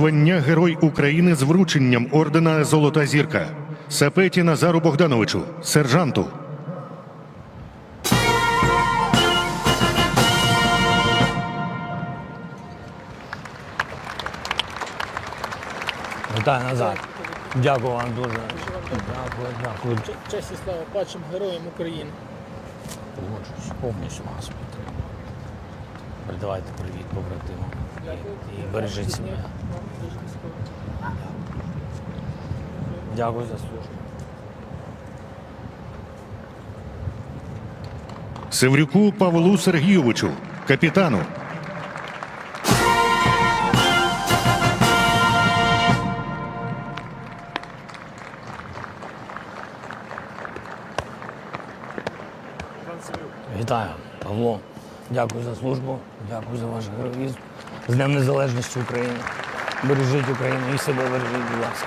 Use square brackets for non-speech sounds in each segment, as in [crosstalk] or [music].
Звання Герой України з врученням ордена Золота зірка Сапеті Назару Богдановичу, сержанту. Вітаю назад. Дякую вам дуже. Дякую, дякую. Честь і слава падшим героям України. Повністю вас підтримую. Передавайте привіт побратимам. І, бережіть себе. Дякую за службу. Севрюку Павлу Сергійовичу, капітану. Вітаю, Павло. Дякую за службу, дякую за ваш героїзм. З Днем Незалежності України. Бережіть Україну і себе бережіть, будь ласка.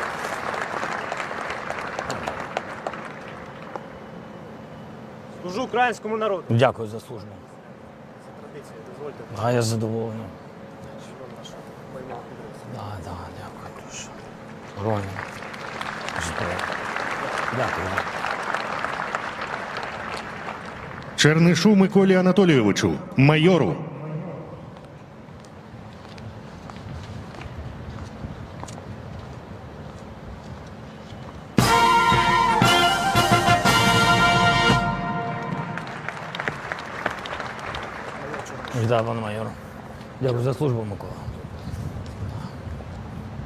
Служу українському народу. Дякую за службу. Традиція, дозвольте, А я задоволений. Так, так, дякую дуже. Здорово. Дякую. Чернишу Миколі Анатолійовичу, майору. Вітаю, пане майор. Дякую за службу, Микола.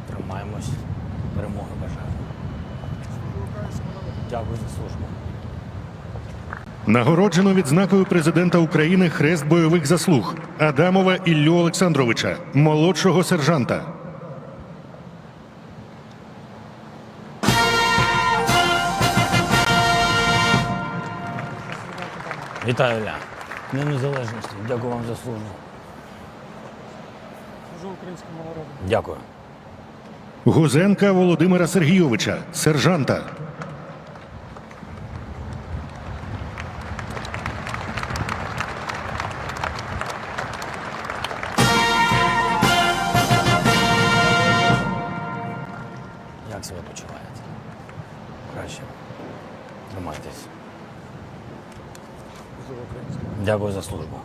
Тримаємось. Перемоги бажаю. Дякую за службу. Нагороджено відзнакою президента України Хрест бойових заслуг Адамова Іллю Олександровича, молодшого сержанта. Вітаю, Ля. Днем Незалежності. Дякую вам за службу. Служу українському народу. Дякую. Гузенка Володимира Сергійовича, сержанта. Дякую за службу.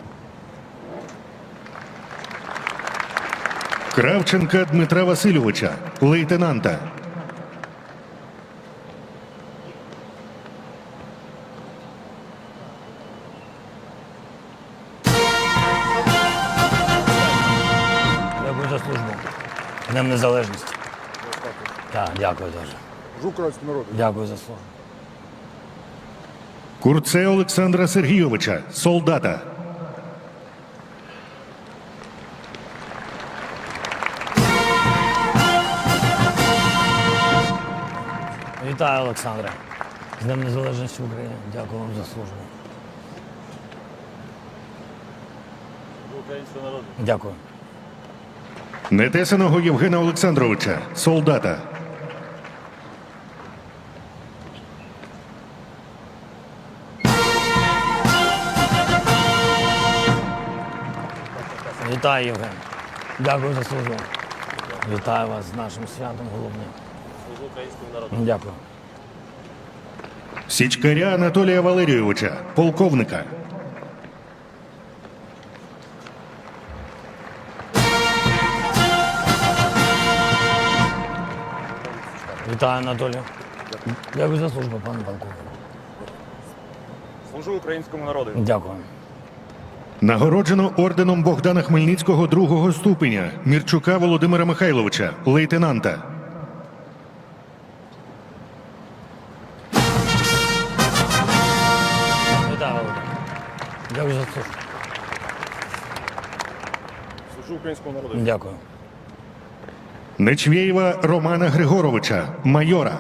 Кравченка Дмитра Васильовича, лейтенанта. Дякую за службу. Днем Незалежності. Так, дякую дуже. Українському народу. Дякую за службу. Курце Олександра Сергійовича, солдата. Вітаю, Олександре. З Днем Незалежності України. Дякую вам за службу. Українського народу. Дякую. Нетесаного Євгена Олександровича, солдата. Вітаю, Євген. Дякую за службу. Вітаю вас з нашим святом головним. Служу українському народу. Дякую. Січкаря Анатолія Валерійовича, полковника. Вітаю, Анатолію. Дякую за службу, пане полковнику. Служу українському народу. Дякую. Нагороджено орденом Богдана Хмельницького другого ступеня Мірчука Володимира Михайловича, лейтенанта. Дякую за службу. Служу українському народу. Дякую. Нечвєєва Романа Григоровича, майора.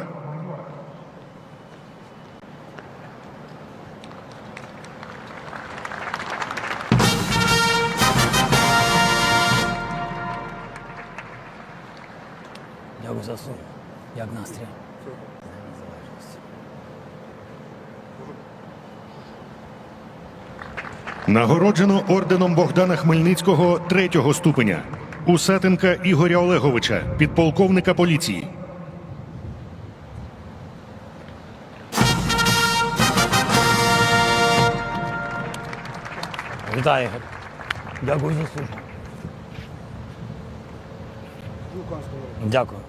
Нагороджено орденом Богдана Хмельницького третього ступеня Усатенка Ігоря Олеговича, підполковника поліції. Вітаю, Дякую за службу. Дякую.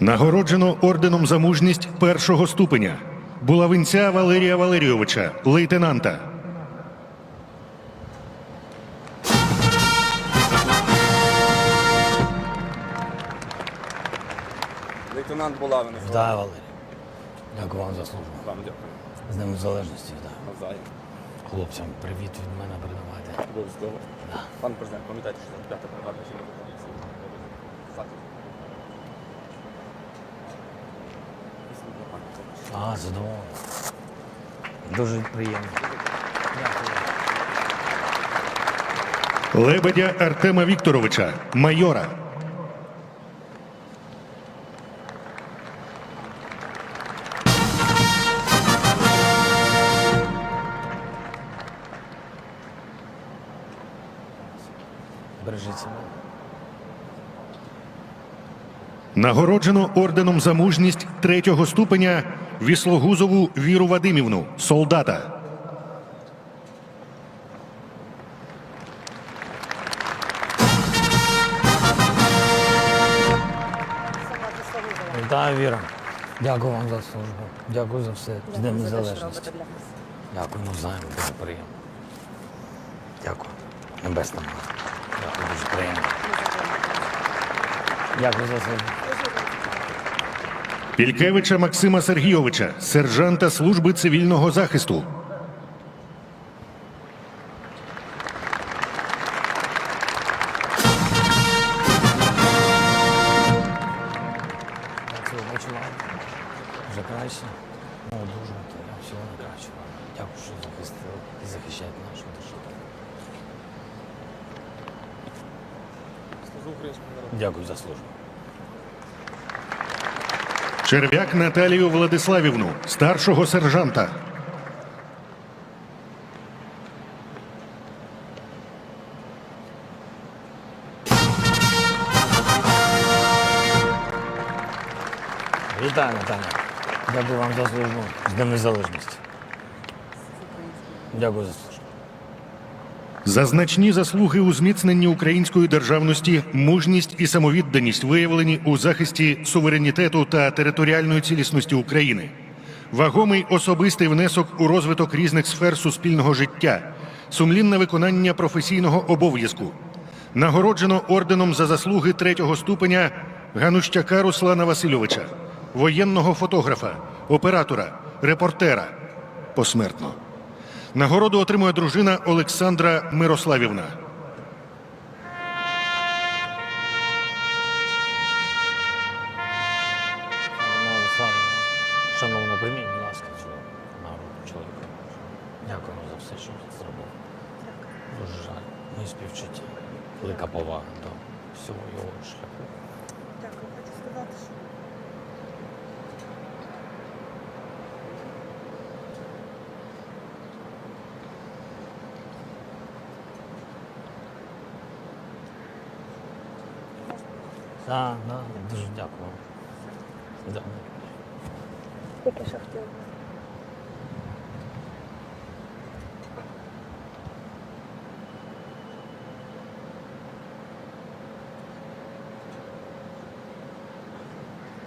Нагороджено орденом за мужність першого ступеня. Булавинця Валерія Валерійовича, лейтенанта. Лейтенант Булавин. Вітаю, Валерій. Дякую вам за службу. Вам дякую. З Днем Незалежності вітаю. Навзаєм. Хлопцям привіт від мене передавайте. Обов'язково. Пан президент, пам'ятайте, що це п'ята бригада пані Томаш. А, задоволений. Дуже приємно. Дякую. Лебедя Артема Вікторовича, майора. Нагороджено орденом за мужність третього ступеня Віслогузову Віру Вадимівну, солдата. Вітаю, Віра. Дякую вам за службу. Дякую за все. З Днем Незалежності. Дякую, навзаєм. Дуже приємно. Дякую. Небесна. Дякую, дуже приємно. Дякую за службу. Пількевича Максима Сергійовича, сержанта служби цивільного захисту. Наталію Владиславівну, старшого сержанта. Вітаю, Наталя. Дякую вам за службу. З Днем Незалежності. Дякую за службу. За значні заслуги у зміцненні української державності, мужність і самовідданість виявлені у захисті суверенітету та територіальної цілісності України. Вагомий особистий внесок у розвиток різних сфер суспільного життя, сумлінне виконання професійного обов'язку. Нагороджено орденом за заслуги третього ступеня Ганущака Руслана Васильовича, воєнного фотографа, оператора, репортера посмертно. Нагороду отримує дружина Олександра Мирославівна. Шановна прийміть, будь ласка, цього народу чоловіка. Дякуємо за все, що зробив. Дуже жаль. Мої співчуття. Велика повага Так, да, дуже дякую. Да. яке ще хотіла.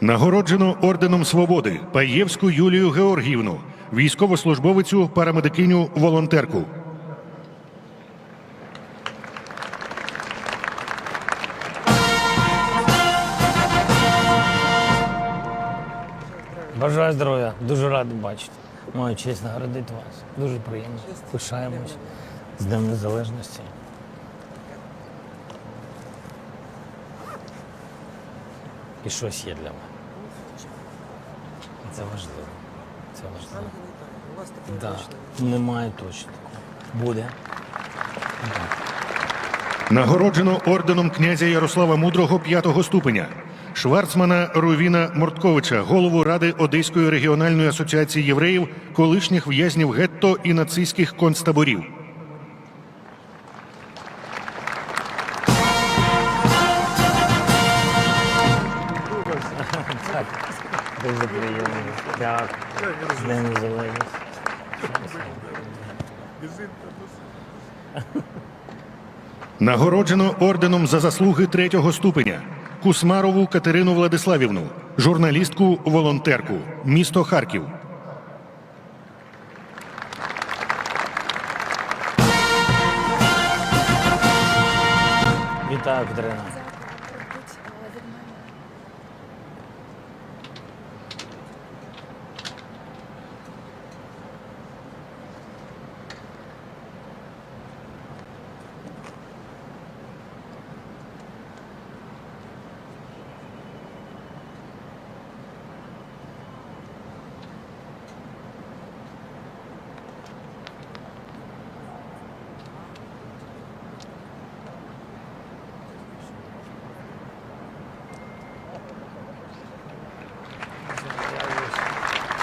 Нагороджено орденом свободи Паєвську Юлію Георгіївну, військовослужбовицю, парамедикиню, волонтерку. Бажаю здоров'я, дуже радий бачити. Маю честь наградити вас. Дуже приємно. Пишаємось з Днем Незалежності. І щось є для мене. Це важливо. Це важливо. У вас Да. Немає точно такого. Буде. Нагороджено орденом князя Ярослава Мудрого п'ятого ступеня. Шварцмана Рувіна Мортковича, голову ради Одеської регіональної асоціації євреїв, колишніх в'язнів гетто і нацистських концтаборів. Нагороджено орденом за заслуги третього ступеня. Кусмарову Катерину Владиславівну, журналістку, волонтерку, місто Харків. Вітаю, Катерина. Дякую. Прийдіть е, від мене.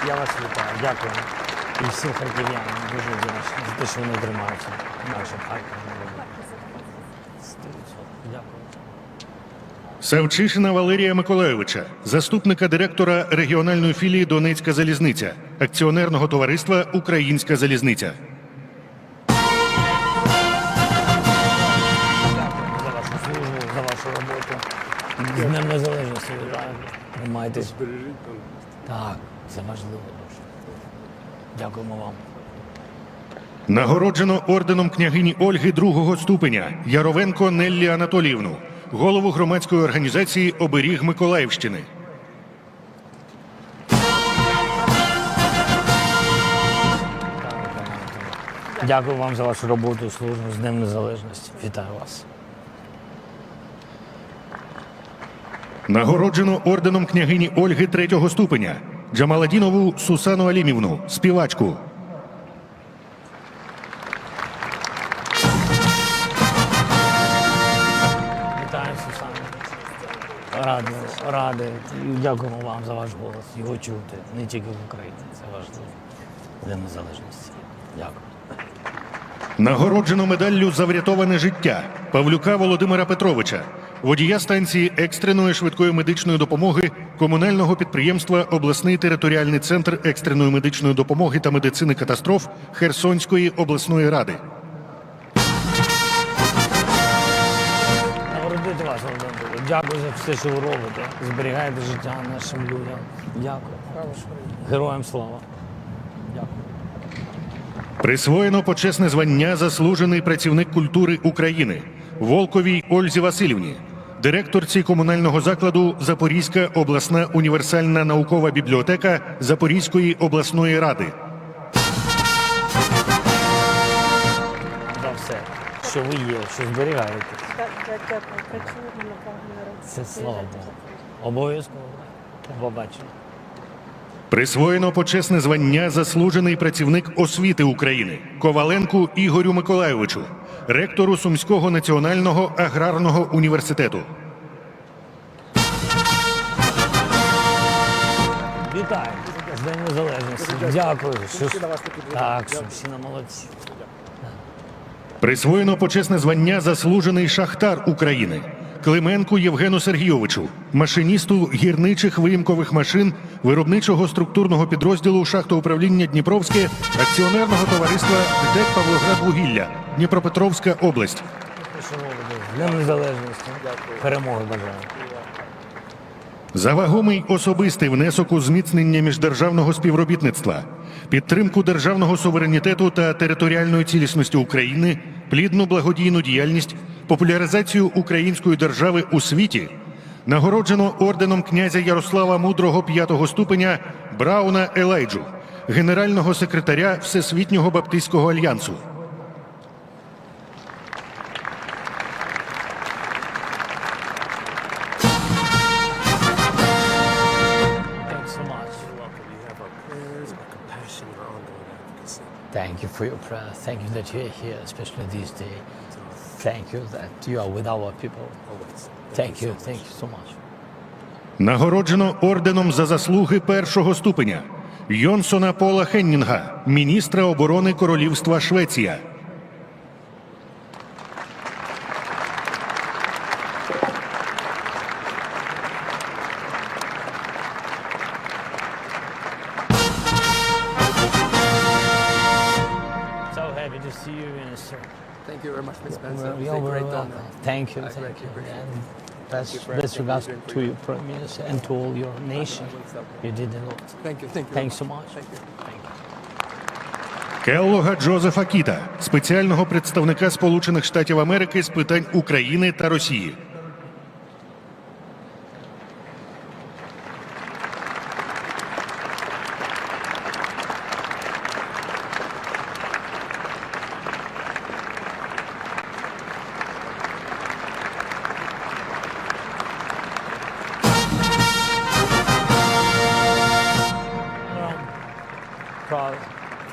Я вас вітаю. Дякую. І всім харків'янам дуже вдячний за те, що вони тримаються нашим Харковом. Дякую. Савчишина Валерія Миколайовича, заступника директора регіональної філії Донецька залізниця, акціонерного товариства Українська залізниця. Дякую за вашу службу, за вашу роботу. З Днем Незалежності вітаю. Тримайтесь. Так, це важливо дуже. Дякуємо вам. Нагороджено орденом княгині Ольги другого ступеня Яровенко Неллі Анатоліївну, голову громадської організації Оберіг Миколаївщини. Дякую вам за вашу роботу і службу з Днем Незалежності. Вітаю вас. Нагороджено орденом княгині Ольги третього ступеня Джамаладінову Сусану Алімівну, співачку. Вітаю, Сусана. Радий, радий. Дякуємо вам за ваш голос. Його чути не тільки в Україні. Це важливо. Для незалежності. Дякую. Нагороджено медаллю за врятоване життя Павлюка Володимира Петровича, водія станції екстреної швидкої медичної допомоги комунального підприємства Обласний територіальний центр екстреної медичної допомоги та медицини катастроф Херсонської обласної ради. Нагородити вас, Володимир. Дякую за все, що ви робите. Зберігаєте життя нашим людям. Дякую. Героям слава. Дякую. Присвоєно почесне звання заслужений працівник культури України Волковій Ользі Васильівні, директорці комунального закладу Запорізька обласна універсальна наукова бібліотека Запорізької обласної ради. За все, що ви є, що зберігаєте. Так, так, Дякую. Працюємо на благо. Це слава Богу. Обов'язково. Побачення. Присвоєно почесне звання заслужений працівник освіти України Коваленку Ігорю Миколайовичу, ректору Сумського національного аграрного університету. Вітаю. З День Незалежності. Дякую. Що... Так, Сумщина молодці. Присвоєно почесне звання заслужений шахтар України Клименку Євгену Сергійовичу, машиністу гірничих виїмкових машин виробничого структурного підрозділу шахтоуправління Дніпровське акціонерного товариства ДТЕК Павлоград-Вугілля, Дніпропетровська область. Днем Незалежності. Перемоги бажаю. За вагомий особистий внесок у зміцнення міждержавного співробітництва, підтримку державного суверенітету та територіальної цілісності України, плідну благодійну діяльність, популяризацію української держави у світі, нагороджено орденом князя Ярослава Мудрого п'ятого ступеня Брауна Елайджу, генерального секретаря Всесвітнього Баптистського альянсу. Thank you for your prayer. Thank you that you're here, especially this day. Thank you that you are with our people. Thank you. Thank you so much. Нагороджено орденом за заслуги першого ступеня Йонсона Пола Хеннінга, міністра оборони Королівства Швеція. Appreciate And best, you best regards to your Prime Minister, and to all your nation. You did a lot. Thank you. Thank you. Thanks so much. Thank you. Thank you. Келлога Джозефа Кіта, спеціального представника Сполучених Штатів Америки з питань України та Росії.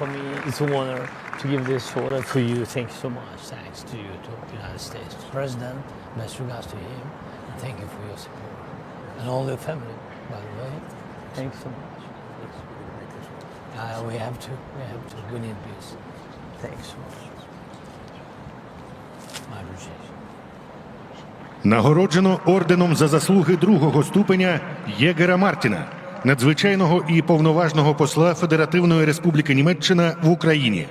Me. It's an honor to give this order for you. Thank you so much. Thanks to you, to the United States President. Best regards to him. And thank you for your support. And all your family, by the way. Thank you so much. Uh, we have to. We have to. We need peace. Thanks so much. My appreciation. Нагороджено орденом за заслуги другого ступеня Єгера Мартіна, надзвичайного і повноважного посла Федеративної Республіки Німеччина в Україні.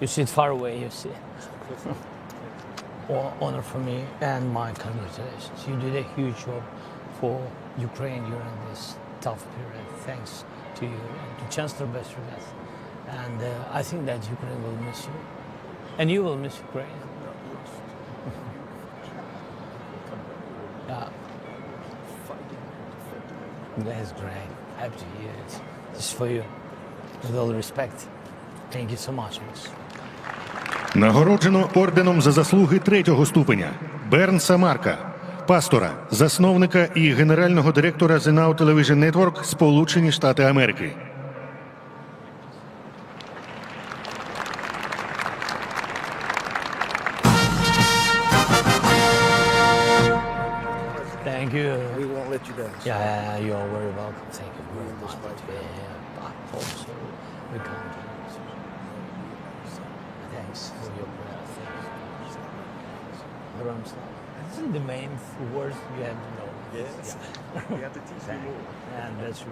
You sit far away, you see. [laughs] Hon- Honor for me and my congratulations. You did a huge job for Ukraine during this tough period. Thanks to you and to Chancellor Bestrugas. And uh, I think that Ukraine will miss you. And you will miss Ukraine. [laughs] yeah. That's great. Happy to hear it. This is for you. With all respect. Thank you so much, miss. Нагороджено орденом за заслуги третього ступеня Бернса Марка, пастора, засновника і генерального директора The Now Television Network Сполучені Штати Америки.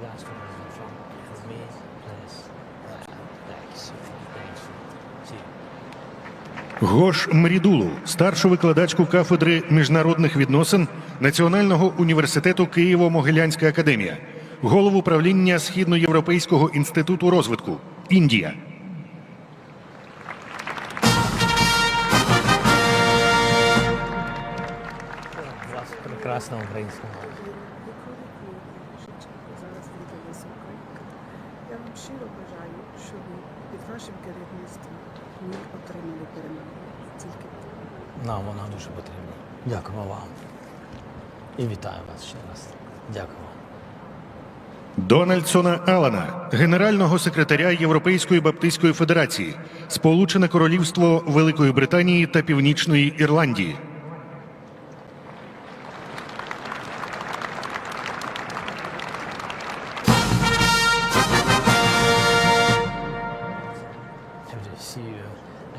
That's regards to President Trump. For me, please. Uh. Гош Мрідулу, старшу викладачку кафедри міжнародних відносин Національного університету Києво-Могилянська академія, голову правління Східноєвропейського інституту розвитку Індія. Прекрасна українська мова. Зараз видалася Українка. Я вам щиро бажаю, щоб ви під вашим керівництвом ми отримали перемогу. Тільки так. Нам вона дуже потрібна. Дякуємо вам. І вітаю вас ще раз. Дякую. Дональдсона Алана, генерального секретаря Європейської Баптистської Федерації, Сполучене Королівство Великої Британії та Північної Ірландії. Happy to see you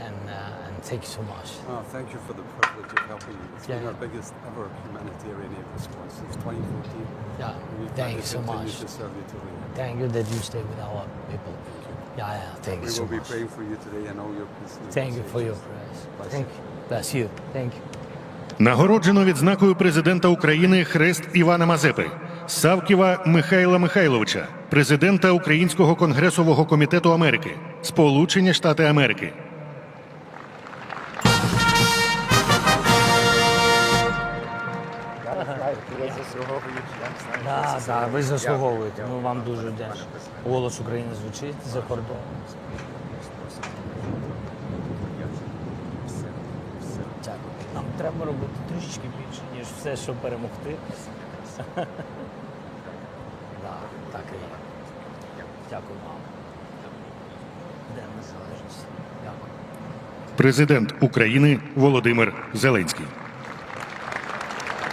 and, uh, and thank you so much. Oh, thank you for the privilege of helping you. It's been Yeah. our biggest ever humanitarian aid response since 2014. Yeah, thank you so much. to serve you till. Thank you that you stay with our people. Thank you. Yeah, yeah, thank we you We so will be much. praying for you today and all your peace. Thank you for your prayers. Bless Thank you. you. Bless you. Thank you. Нагороджено відзнакою президента України Хрест Івана Мазепи, Савківа Михайла Михайловича, президента Українського конгресового комітету Америки, Сполучені Штати Америки. Да, да, ви заслуговуєте. Ми вам дуже вдячні. Голос України звучить за кордоном. Дякую. Нам треба робити трішечки більше, ніж все, щоб перемогти. [laughs] Да, так і є. Дякую вам. День незалежності. Дякую. Президент України Володимир Зеленський.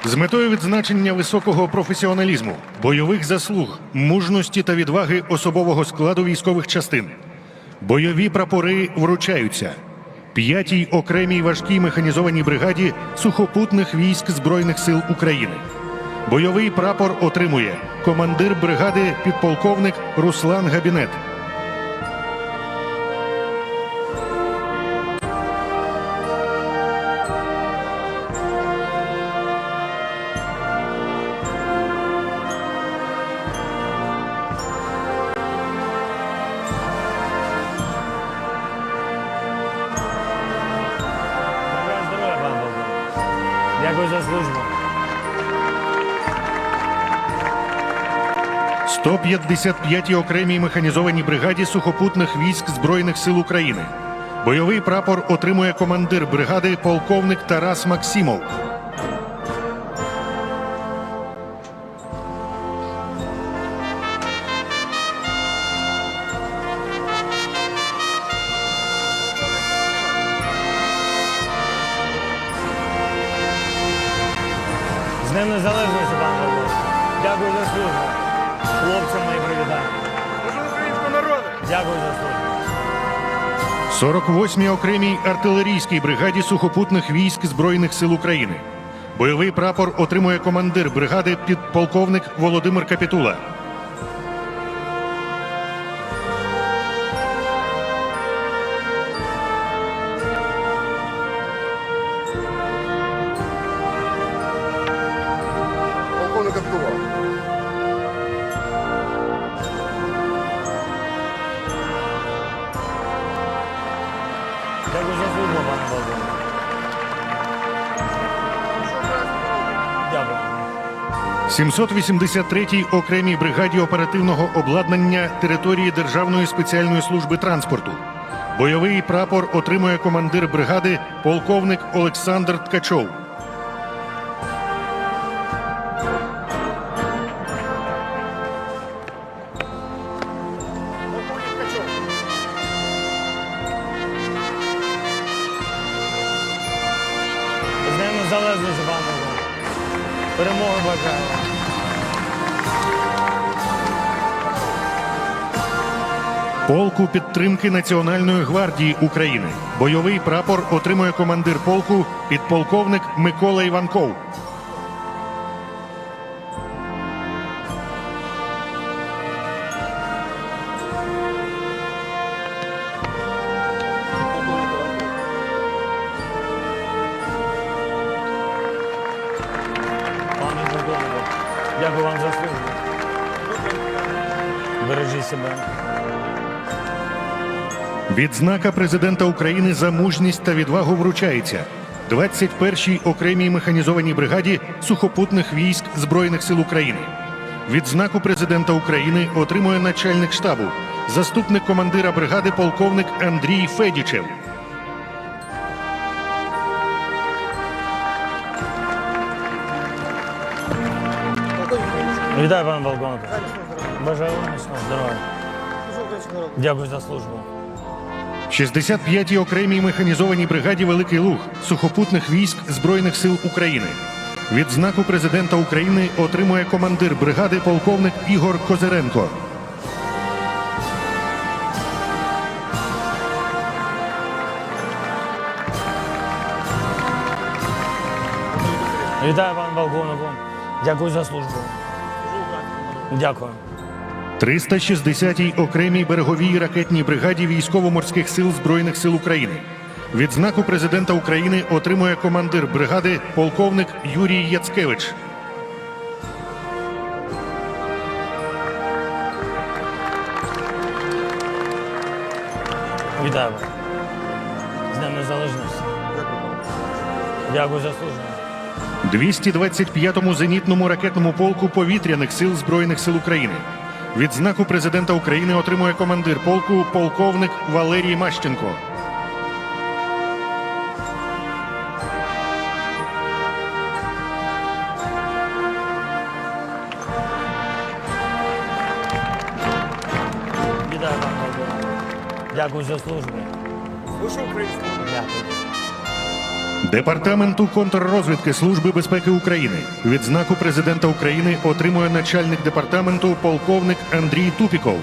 З метою відзначення високого професіоналізму, бойових заслуг, мужності та відваги особового складу військових частин. Бойові прапори вручаються п'ятій окремій важкій механізованій бригаді сухопутних військ Збройних сил України. Бойовий прапор отримує командир бригади підполковник Руслан Габінет. 155-й окремій механізованій бригаді сухопутних військ Збройних сил України. Бойовий прапор отримує командир бригади полковник Тарас Максимов. Хлопцям мої привітання. Дякую за службу. 48-й окремій артилерійській бригаді сухопутних військ Збройних сил України. Бойовий прапор отримує командир бригади підполковник Володимир Капітула. 783-й окремій бригаді оперативного обладнання території Державної спеціальної служби транспорту. Бойовий прапор отримує командир бригади полковник Олександр Ткачов. Підтримки Національної гвардії України. Бойовий прапор отримує командир полку підполковник Микола Іванков. Дякую вам за службу. Бережіть себе. Відзнака президента України за мужність та відвагу вручається 21-й окремій механізованій бригаді сухопутних військ Збройних сил України. Відзнаку президента України отримує начальник штабу, заступник командира бригади полковник Андрій Федічев. Вітаю, пане полковнику. Бажаю вам здоров'я. Дякую за службу. 65-й окремій механізованій бригаді Великий Луг сухопутних військ Збройних сил України. Відзнаку президента України отримує командир бригади полковник Ігор Козиренко. Вітаю, пане полковнику. Дякую за службу. Дякую. 360-й окремій береговій ракетній бригаді військово-морських сил Збройних сил України. Відзнаку президента України отримує командир бригади полковник Юрій Яцкевич. Вітаю вас. З Днем Незалежності. Дякую за службу. 225-му зенітному ракетному полку повітряних сил Збройних сил України. Відзнаку президента України отримує командир полку полковник Валерій Мащенко. Дякую за службу. Служу українську. Дякую. Департаменту контррозвідки Служби безпеки України відзнаку президента України отримує начальник департаменту полковник Андрій Тупіков.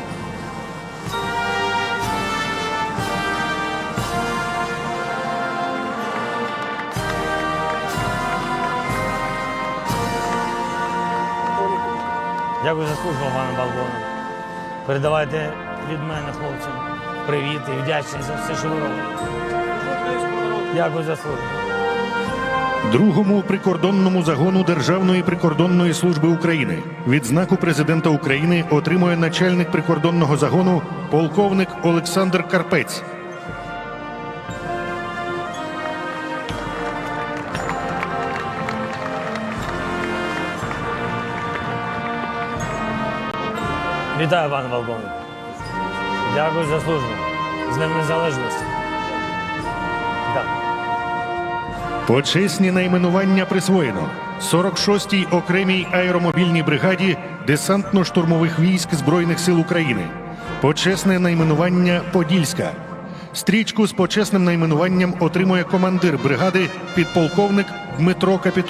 Дякую за службу, пане Балбоне. Передавайте від мене хлопцям привіт і вдячність за все, що ви робите. Дякую за службу. Другому прикордонному загону Державної прикордонної служби України відзнаку президента України отримує начальник прикордонного загону полковник Олександр Карпець. Вітаю, пане Балбоне. Дякую за службу. З Днем Незалежності. Почесні найменування присвоєно 46-й окремій аеромобільній бригаді десантно-штурмових військ Збройних сил України. Почесне найменування Подільська. Стрічку з почесним найменуванням отримує командир бригади підполковник Дмитро Капітон.